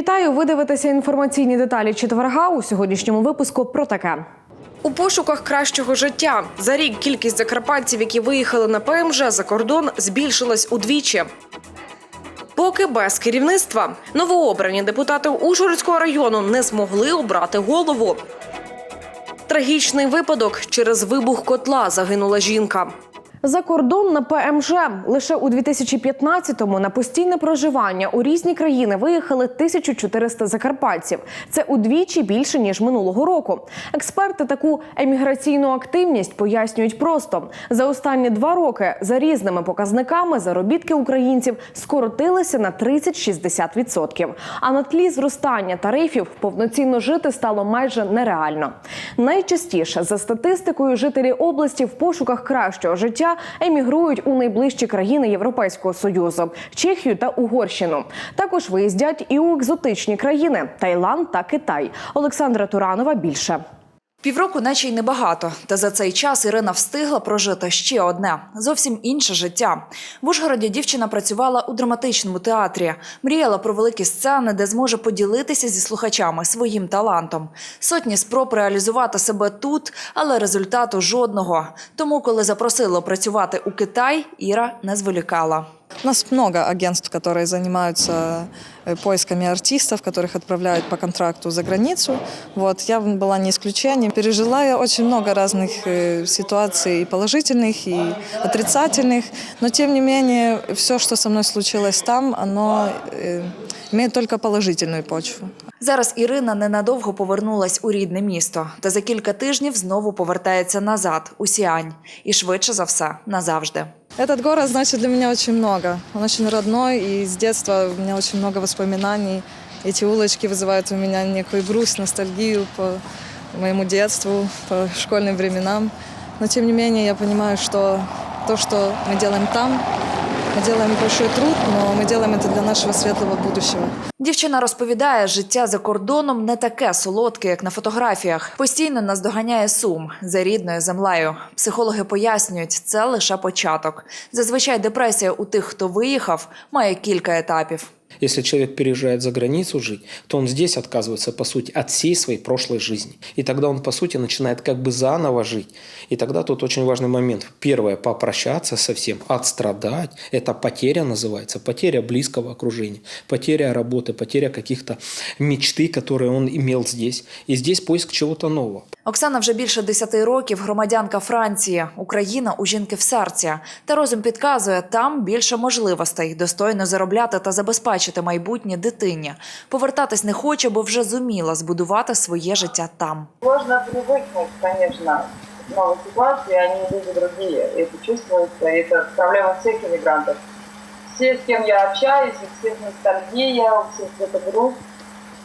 Вітаю! Ви дивитеся інформаційні деталі четверга у сьогоднішньому випуску про таке. У пошуках кращого життя за рік кількість закарпатців, які виїхали на ПМЖ за кордон, збільшилась удвічі. Поки без керівництва новообрані депутати Ужгородського району не змогли обрати голову. Трагічний випадок через вибух котла загинула жінка. За кордон на ПМЖ лише у 2015-му на постійне проживання у різні країни виїхали 1400 закарпатців. Це удвічі більше ніж минулого року. Експерти таку еміграційну активність пояснюють просто за останні два роки за різними показниками заробітки українців скоротилися на 30-60%. А на тлі зростання тарифів повноцінно жити стало майже нереально. Найчастіше за статистикою жителі області в пошуках кращого життя емігрують у найближчі країни Європейського союзу Чехію та Угорщину. Також виїздять і у екзотичні країни Таїланд та Китай. Олександра Туранова більше. Півроку, наче й небагато. Та за цей час Ірина встигла прожити ще одне зовсім інше життя. В Ужгороді дівчина працювала у драматичному театрі, мріяла про великі сцени, де зможе поділитися зі слухачами своїм талантом. Сотні спроб реалізувати себе тут, але результату жодного. Тому, коли запросили працювати у Китай, Іра не зволікала. У нас много агентств, которые занимаются э, поисками артистов, которых отправляют по контракту за границу. Вот, я была не исключением. Пережила я очень много разных э, ситуаций, и положительных, и отрицательных. Но, тем не менее, все, что со мной случилось там, оно э, имеет только положительную почву. Зараз Ірина ненадовго повернулась у рідне місто, та за кілька тижнів знову повертається назад у Сіань. І швидше за все назавжди. Этот город значит для меня очень много. Он очень родной, и с детства у меня очень много воспоминаний. Эти улочки вызывают у меня некую грусть, ностальгию по моему детству, по школьным временам. Но тем не менее я понимаю, что то, что мы делаем там, мы делаем большой труд, но мы делаем это для нашего светлого будущего. Дівчина розповідає, життя за кордоном не таке солодке, як на фотографіях. Постійно наздоганяє сум за рідною землею. Психологи пояснюють, це лише початок. Зазвичай депресія у тих, хто виїхав, має кілька етапів. Если человек переезжает за границу жить, то он здесь отказывается, по сути, от всей своей прошлой жизни. И тогда он, по сути, начинает как бы заново жить. И тогда тут очень важный момент. Первое – попрощаться со всем, отстрадать. Это потеря называется, потеря близкого окружения, потеря работы, потеря каких-то мечты, которые он имел здесь. И здесь поиск чего-то нового. Оксана вже більше 10 років громадянка Франції. Україна у жінки в серці. Та розум підказує, там більше можливостей достойно заробляти та забезпечити майбутнє дитині. Повертатись не хоче, бо вже зуміла збудувати своє життя там. Сложно привыкнуть, конечно, к новой ситуации, они люди другие, это чувствуется, и это проблема всех иммигрантов. Все, с кем я общаюсь, у всех ностальгия, у всех это грусть,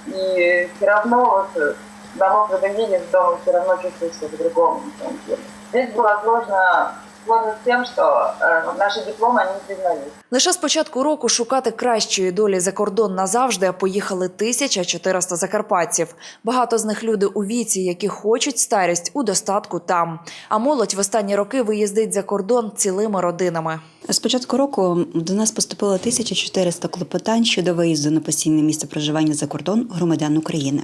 и все равно вот э, домой, когда едешь дома, все равно чувствуешь себя по-другому. на самом деле. Здесь было сложно, сложно тим, що что наші дипломи не признають. Лише з початку року шукати кращої долі за кордон назавжди поїхали 1400 закарпатців. Багато з них люди у віці, які хочуть старість у достатку там. А молодь в останні роки виїздить за кордон цілими родинами. З початку року до нас поступило 1400 клопотань щодо виїзду на постійне місце проживання за кордон громадян України.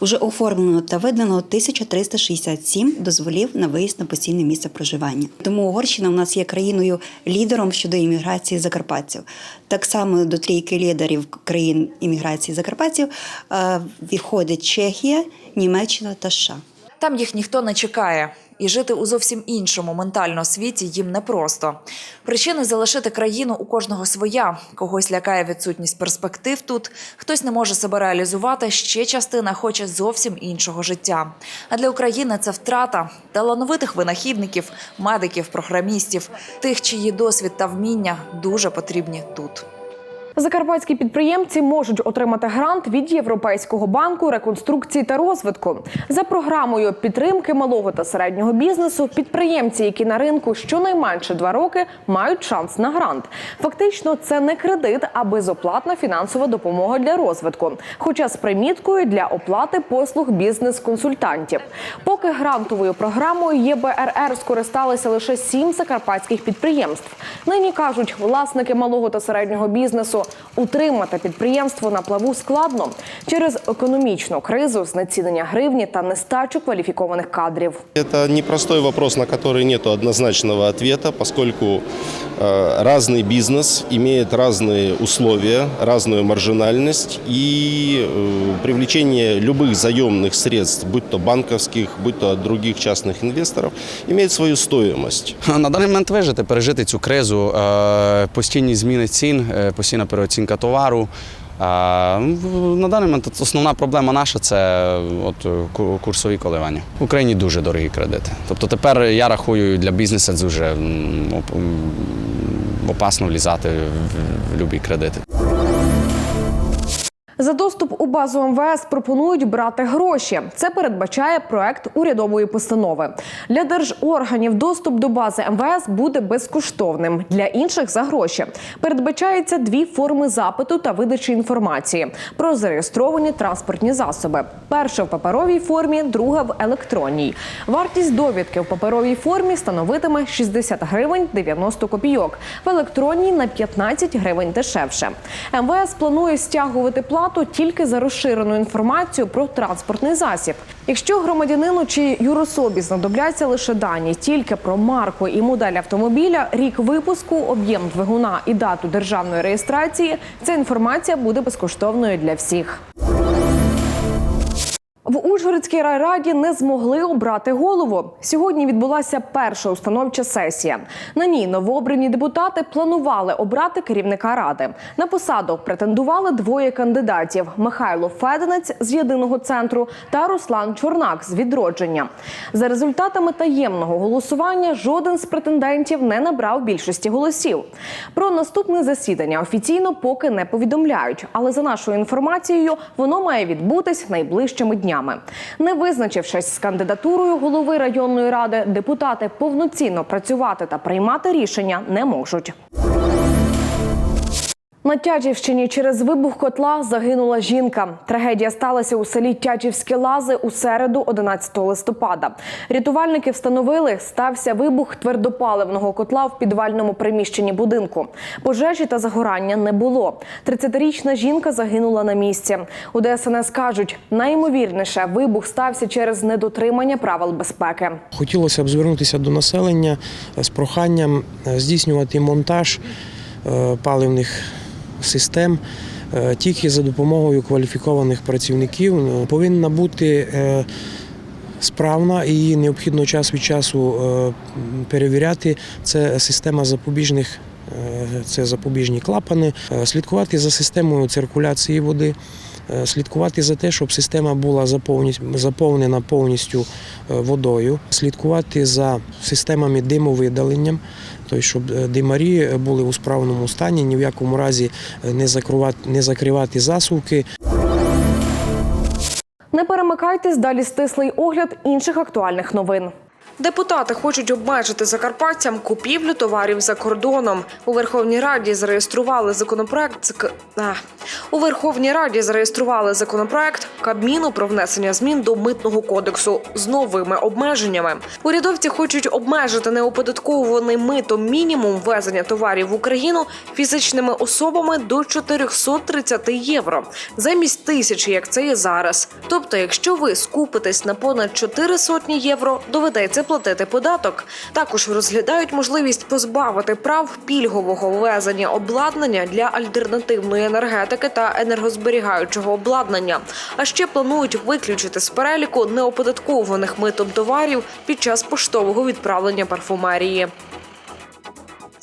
Уже оформлено та видано 1367 дозволів на виїзд на постійне місце проживання. Тому Угорщина у нас є країною лідером щодо імміграції закарпатців. Так само до трійки лідерів країн імміграції закарпатців е, входить Чехія, Німеччина та США. Там їх ніхто не чекає. І жити у зовсім іншому ментально світі їм непросто. Причини залишити країну у кожного своя. Когось лякає відсутність перспектив тут, хтось не може себе реалізувати, ще частина хоче зовсім іншого життя. А для України це втрата талановитих винахідників, медиків, програмістів, тих, чиї досвід та вміння дуже потрібні тут. Закарпатські підприємці можуть отримати грант від Європейського банку реконструкції та розвитку за програмою підтримки малого та середнього бізнесу. Підприємці, які на ринку щонайменше два роки, мають шанс на грант. Фактично, це не кредит, а безоплатна фінансова допомога для розвитку, хоча з приміткою для оплати послуг бізнес-консультантів. Поки грантовою програмою ЄБРР скористалися лише сім закарпатських підприємств. Нині кажуть, власники малого та середнього бізнесу що утримати підприємство на плаву складно через економічну кризу, знецінення гривні та нестачу кваліфікованих кадрів. Это непростой вопрос, на который нет однозначного ответа, поскольку э, разный бизнес имеет разные условия, разную маржинальность и э, привлечение любых заемных средств, будь то банковских, будь то от других частных инвесторов, имеет свою стоимость. На даний момент вижити, пережити цю кризу, е, постійні зміни цін, е, постійна переоцінка товару. В- На даний момент основна проблема наша це от ку- курсові коливання. В Україні дуже дорогі кредити. Тобто тепер я рахую для бізнесу дуже опасно влізати в любі кредити. За доступ у базу МВС пропонують брати гроші. Це передбачає проект урядової постанови. Для держорганів доступ до бази МВС буде безкоштовним. Для інших за гроші передбачається дві форми запиту та видачі інформації про зареєстровані транспортні засоби. Перша в паперовій формі, друга в електронній. Вартість довідки в паперовій формі становитиме 60 гривень 90 копійок, в електронній на 15 гривень дешевше. МВС планує стягувати плату тільки за розширену інформацію про транспортний засіб. Якщо громадянину чи юрособі знадобляться лише дані тільки про марку і модель автомобіля, рік випуску, об'єм двигуна і дату державної реєстрації, ця інформація буде безкоштовною для всіх. В Ужгородській райраді не змогли обрати голову. Сьогодні відбулася перша установча сесія. На ній новообрані депутати планували обрати керівника ради. На посаду претендували двоє кандидатів: Михайло Феденець з єдиного центру та Руслан Чорнак з відродження. За результатами таємного голосування жоден з претендентів не набрав більшості голосів. Про наступне засідання офіційно поки не повідомляють, але за нашою інформацією, воно має відбутись найближчими днями. Не визначившись з кандидатурою голови районної ради, депутати повноцінно працювати та приймати рішення не можуть. На Тячівщині через вибух котла загинула жінка. Трагедія сталася у селі Тячівські Лази у середу, 11 листопада. Рятувальники встановили, стався вибух твердопаливного котла в підвальному приміщенні будинку. Пожежі та загорання не було. 30-річна жінка загинула на місці. У ДСНС кажуть, найімовірніше вибух стався через недотримання правил безпеки. Хотілося б звернутися до населення з проханням е, здійснювати монтаж е, паливних систем е, тільки за допомогою кваліфікованих працівників. Е, Повинна бути е, справна і необхідно час від часу перевіряти. Це система запобіжних. Це запобіжні клапани, слідкувати за системою циркуляції води, слідкувати за те, щоб система була заповнена повністю е, водою, слідкувати за системами димовидаленням, тобто, щоб е, димарі були у справному стані, ні в якому разі е, не закривати, не закривати засувки. Не перемикайтесь далі стислий огляд інших актуальних новин. Депутати хочуть обмежити закарпатцям купівлю товарів за кордоном. У Верховній Раді зареєстрували законопроект з у Верховній Раді зареєстрували законопроект Кабміну про внесення змін до митного кодексу з новими обмеженнями. Урядовці хочуть обмежити неоподатковуваний митом мінімум ввезення товарів в Україну фізичними особами до 430 євро замість тисячі, як це є зараз. Тобто, якщо ви скупитесь на понад 4 сотні євро, доведеться платити податок. Також розглядають можливість позбавити прав пільгового ввезення обладнання для альтернативної енергетики та енергозберігаючого обладнання. А ще планують виключити з переліку неоподаткованих митом товарів під час поштового відправлення парфумерії.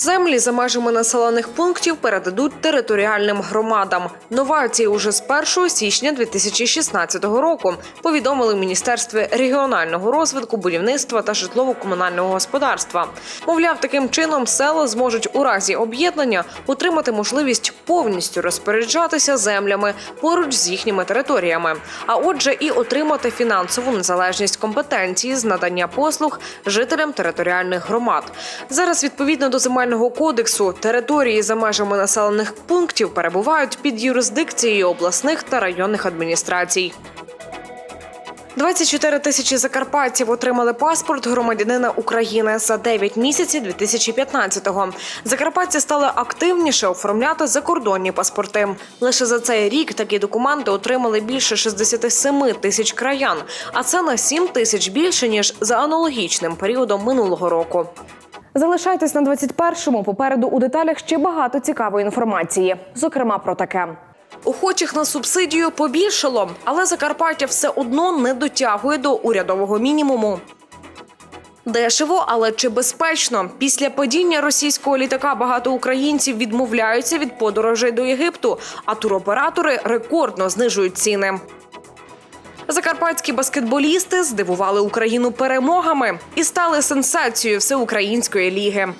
Землі за межами населених пунктів передадуть територіальним громадам. Новації уже з 1 січня 2016 року повідомили в Міністерстві регіонального розвитку, будівництва та житлово-комунального господарства. Мовляв, таким чином села зможуть у разі об'єднання отримати можливість повністю розпоряджатися землями поруч з їхніми територіями, а отже, і отримати фінансову незалежність компетенції з надання послуг жителям територіальних громад. Зараз відповідно до земельного кодексу території за межами населених пунктів перебувають під юрисдикцією обласних та районних адміністрацій. 24 тисячі закарпатців отримали паспорт громадянина України за 9 місяців 2015-го. Закарпатці стали активніше оформляти закордонні паспорти. Лише за цей рік такі документи отримали більше 67 тисяч краян, а це на 7 тисяч більше ніж за аналогічним періодом минулого року. Залишайтесь на 21-му. Попереду у деталях ще багато цікавої інформації, зокрема про таке. Охочих на субсидію побільшало, але Закарпаття все одно не дотягує до урядового мінімуму. Дешево, але чи безпечно? Після падіння російського літака багато українців відмовляються від подорожей до Єгипту, а туроператори рекордно знижують ціни. Закарпатські баскетболісти здивували Україну перемогами і стали сенсацією всеукраїнської ліги.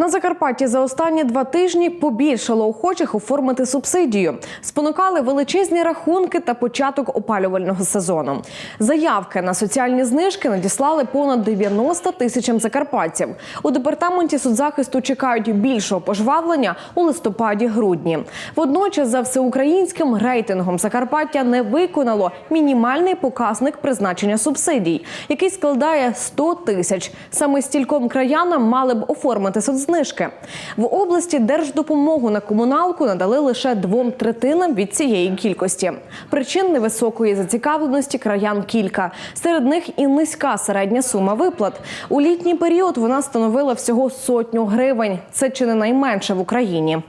На Закарпатті за останні два тижні побільшало охочих оформити субсидію. Спонукали величезні рахунки та початок опалювального сезону. Заявки на соціальні знижки надіслали понад 90 тисячам закарпатців. У департаменті соцзахисту чекають більшого пожвавлення у листопаді-грудні. Водночас, за всеукраїнським рейтингом Закарпаття не виконало мінімальний показник призначення субсидій, який складає 100 тисяч. Саме стільком краянам мали б оформити соцзнижки. В області держдопомогу на комуналку надали лише двом третинам від цієї кількості. Причин невисокої зацікавленості краян кілька. Серед них і низька середня сума виплат. У літній період вона становила всього сотню гривень. Це чи не найменше в Україні.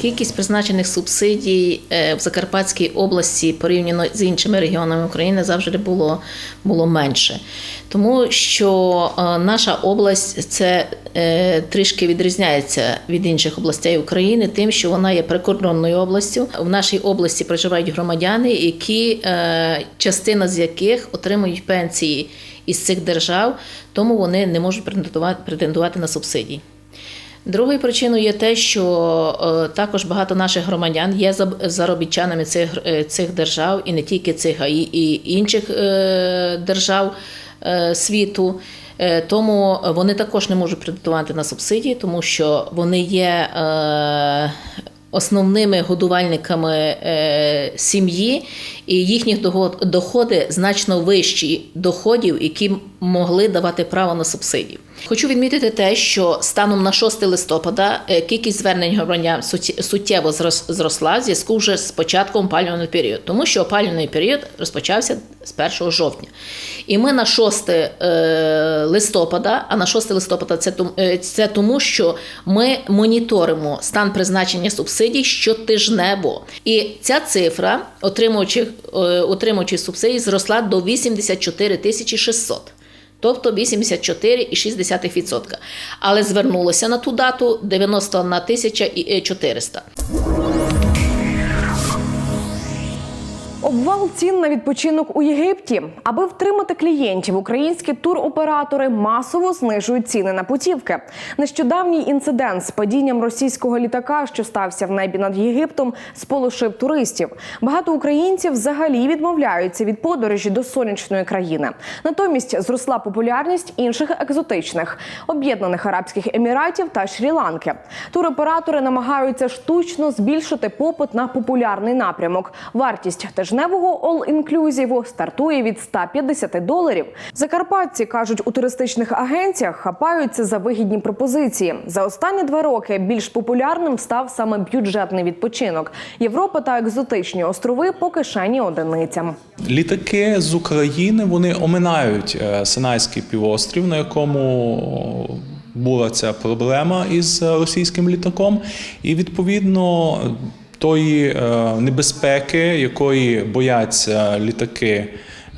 Кількість призначених субсидій е, в Закарпатській області порівняно з іншими регіонами України завжди було, було менше. Тому що е, наша область це е, трішки відрізняється від інших областей України, тим, що вона є прикордонною областю. В нашій області проживають громадяни, які частина з яких отримують пенсії із цих держав, тому вони не можуть претендувати, претендувати на субсидії. Другою причиною є те, що е, також багато наших громадян є заробітчанами цих, е, цих держав, і не тільки цих, а й інших е, держав світу. Тому вони також не можуть претендувати на субсидії, тому що вони є основними годувальниками е, сім'ї, і їхні доход- доходи значно вищі доходів, які могли давати право на субсидію. Хочу відмітити те, що станом на 6 листопада е, кількість звернень громадян суттєво зрос- зросла в зв'язку вже з початком опалювального періоду, тому що опалювальний період розпочався з 1 жовтня. І ми на 6 е, листопада, а на 6 листопада це, е, це тому, що ми моніторимо стан призначення субсидій щотижнево. І ця цифра отримувачів, е, отримувачів субсидій зросла до 84 тисячі 600. Тобто 84,6%. Але звернулося на ту дату 91 тисяча і, е, 400. Обвал цін на відпочинок у Єгипті. Аби втримати клієнтів, українські туроператори масово знижують ціни на путівки. Нещодавній інцидент з падінням російського літака, що стався в небі над Єгиптом, сполошив туристів. Багато українців взагалі відмовляються від подорожі до сонячної країни. Натомість зросла популярність інших екзотичних об'єднаних арабських еміратів та Шрі-Ланки. Туроператори намагаються штучно збільшити попит на популярний напрямок. Вартість тижневого all-inclusive стартує від 150 доларів. Закарпатці кажуть, у туристичних агенціях хапаються за вигідні пропозиції. За останні два роки більш популярним став саме бюджетний відпочинок. Європа та екзотичні острови по кишені одиницям. Літаки з України вони оминають е, Синайський півострів, на якому була ця проблема із е, російським літаком, і відповідно тої е, небезпеки, якої бояться літаки.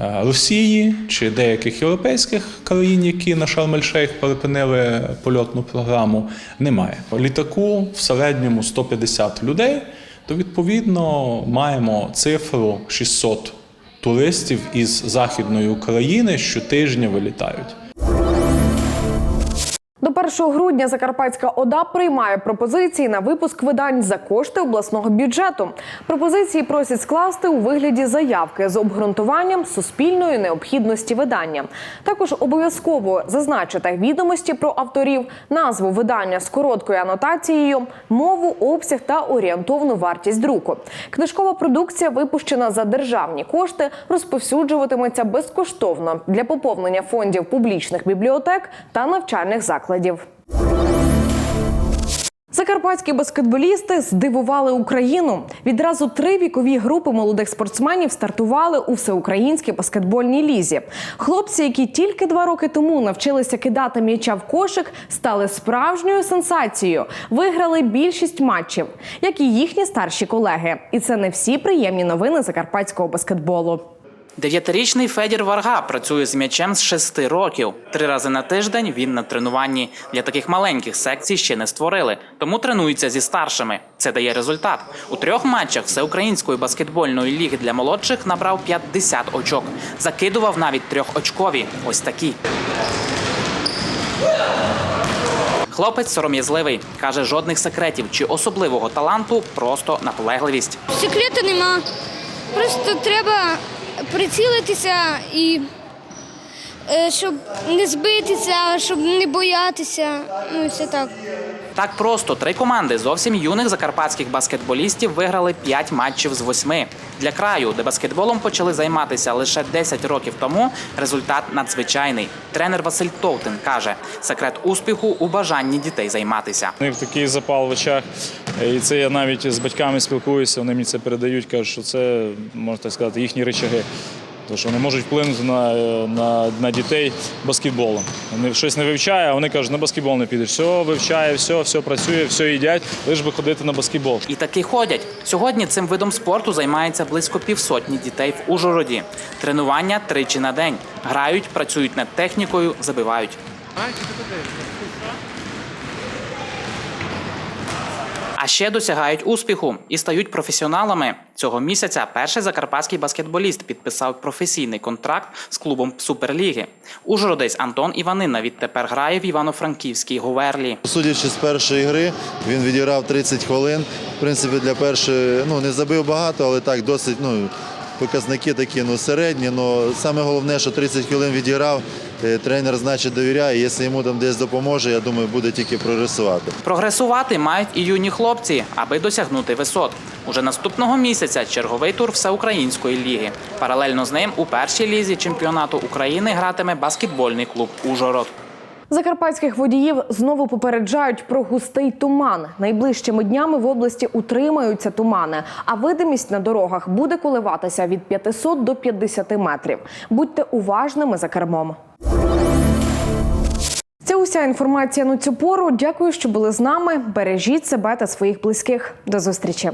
е, Росії чи деяких європейських країн, які на Шарм-ель-Шейх перепинили польотну програму, немає. Літаку в середньому 150 людей, то відповідно маємо цифру 600 туристів із Західної України щотижня вилітають. До 1 грудня Закарпатська ОДА приймає пропозиції на випуск видань за кошти обласного бюджету. Пропозиції просять скласти у вигляді заявки з обґрунтуванням суспільної необхідності видання. Також обов'язково зазначити відомості про авторів, назву видання з короткою анотацією, мову, обсяг та орієнтовну вартість друку. Книжкова продукція, випущена за державні кошти, розповсюджуватиметься безкоштовно для поповнення фондів публічних бібліотек та навчальних закладів. Закарпатські баскетболісти здивували Україну. Відразу три вікові групи молодих спортсменів стартували у всеукраїнській баскетбольній лізі. Хлопці, які тільки два роки тому навчилися кидати м'яча в кошик, стали справжньою сенсацією. Виграли більшість матчів, як і їхні старші колеги. І це не всі приємні новини закарпатського баскетболу. Дев'ятирічний Федір Варга працює з м'ячем з шести років. Три рази на тиждень він на тренуванні. Для таких маленьких секцій ще не створили, тому тренується зі старшими. Це дає результат. У трьох матчах всеукраїнської баскетбольної ліги для молодших набрав 50 очок. Закидував навіть трьохочкові. Ось такі. Хлопець сором'язливий. Каже, жодних секретів чи особливого таланту, просто наполегливість. Секрету нема. Просто треба прицілитися і е, щоб не збитися, щоб не боятися. Ну, все так. Так просто три команди зовсім юних закарпатських баскетболістів виграли 5 матчів з восьми. Для краю, де баскетболом почали займатися лише 10 років тому, результат надзвичайний. Тренер Василь Товтин каже: секрет успіху у бажанні дітей займатися. У них такий запал в очах, і це я навіть з батьками спілкуюся, вони мені це передають, кажуть, що це, можна так сказати, їхні речаги. Тому що вони можуть вплинути на, на, на дітей баскетболом. Вони щось не вивчає, а вони кажуть, на баскетбол не підеш. Все вивчає, все, все працює, все їдять, лише би ходити на баскетбол. І таки ходять. Сьогодні цим видом спорту займається близько півсотні дітей в Ужгороді. Тренування тричі на день. Грають, працюють над технікою, забивають. Ще досягають успіху і стають професіоналами. Цього місяця перший закарпатський баскетболіст підписав професійний контракт з клубом Суперліги. Ужгородець Антон Іванина відтепер грає в Івано-Франківській Говерлі. Судячи з першої гри, він відіграв 30 хвилин. В принципі, для першої ну не забив багато, але так досить ну, показники такі ну, середні. Ну, саме головне, що 30 хвилин відіграв. е, Тренер, значить, довіряє. Якщо йому там десь допоможе, я думаю, буде тільки прогресувати. Прогресувати мають і юні хлопці, аби досягнути висот. Уже наступного місяця черговий тур всеукраїнської ліги. Паралельно з ним у першій лізі чемпіонату України гратиме баскетбольний клуб Ужгород. Закарпатських водіїв знову попереджають про густий туман. Найближчими днями в області утримаються тумани, а видимість на дорогах буде коливатися від 500 до 50 метрів. Будьте уважними за кермом. Це уся інформація на цю пору. Дякую, що були з нами. Бережіть себе та своїх близьких. До зустрічі.